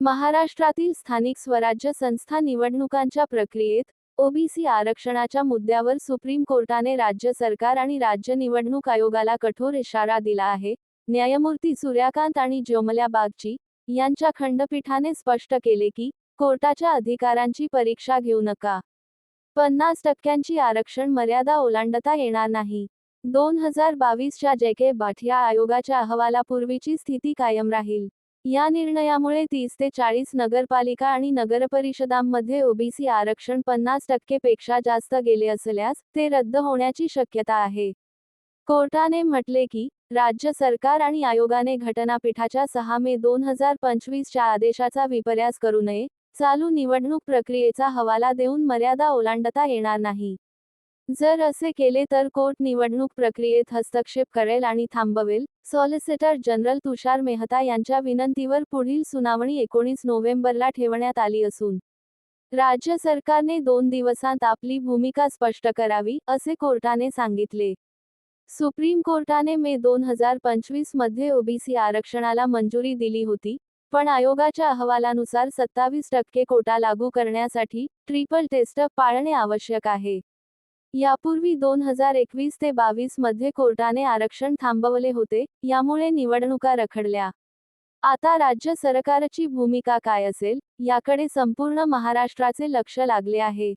महाराष्ट्रातील स्थानिक स्वराज्य संस्था निवडणुकांच्या प्रक्रियेत ओबीसी आरक्षणाच्या मुद्द्यावर सुप्रीम कोर्टाने राज्य सरकार आणि राज्य निवडणूक आयोगाला कठोर इशारा दिला आहे. न्यायमूर्ती सूर्याकांत आणि ज्योमल्या बागची यांच्या खंडपीठाने स्पष्ट केले की कोर्टाच्या अधिकारांची परीक्षा घेऊ नका. पन्नास टक्क्यांची आरक्षण मर्यादा ओलांडता येणार नाही. दोन हजार बावीसच्या जेके बाठिया आयोगाच्या अहवालापूर्वीची स्थिती कायम राहील. या निर्णयामुळे तीस ते चाळीस नगरपालिका आणि नगरपरिषदांमध्ये ओबीसी आरक्षण पन्नास टक्केपेक्षा जास्त गेले असल्यास ते रद्द होण्याची शक्यता आहे. कोर्टाने म्हटले की राज्य सरकार आणि आयोगाने घटनापीठाच्या सहा मे दोन हजार पंचवीसच्या आदेशाचा विपर्यास करू नये चालू निवडणूक प्रक्रियेचा हवाला देऊन मर्यादा ओलांडता येणार नाही. जर असे केले तर कोर्ट निवडणूक प्रक्रियेत हस्तक्षेप करेल आणि थांबवेल. सॉलिसिटर जनरल तुषार मेहता यांच्या विनंतीवर पुढील सुनावणी एकोणीस नोव्हेंबरला ठेवण्यात आली असून राज्य सरकारने दोन दिवसांत आपली भूमिका स्पष्ट करावी असे कोर्टाने सांगितले. सुप्रीम कोर्टाने मे दोन हजार पंचवीसमध्ये ओबीसी आरक्षणाला मंजुरी दिली होती पण आयोगाच्या अहवालानुसार सत्तावीस टक्के कोटा लागू करण्यासाठी ट्रिपल टेस्ट पाळणे आवश्यक आहे. यापूर्वी दोन हजार एकवीस ते बावीसमध्ये कोर्टाने आरक्षण थांबवले होते यामुळे निवडणुका रखडल्या. आता राज्य सरकारची भूमिका काय असेल याकडे संपूर्ण महाराष्ट्राचे लक्ष लागले आहे.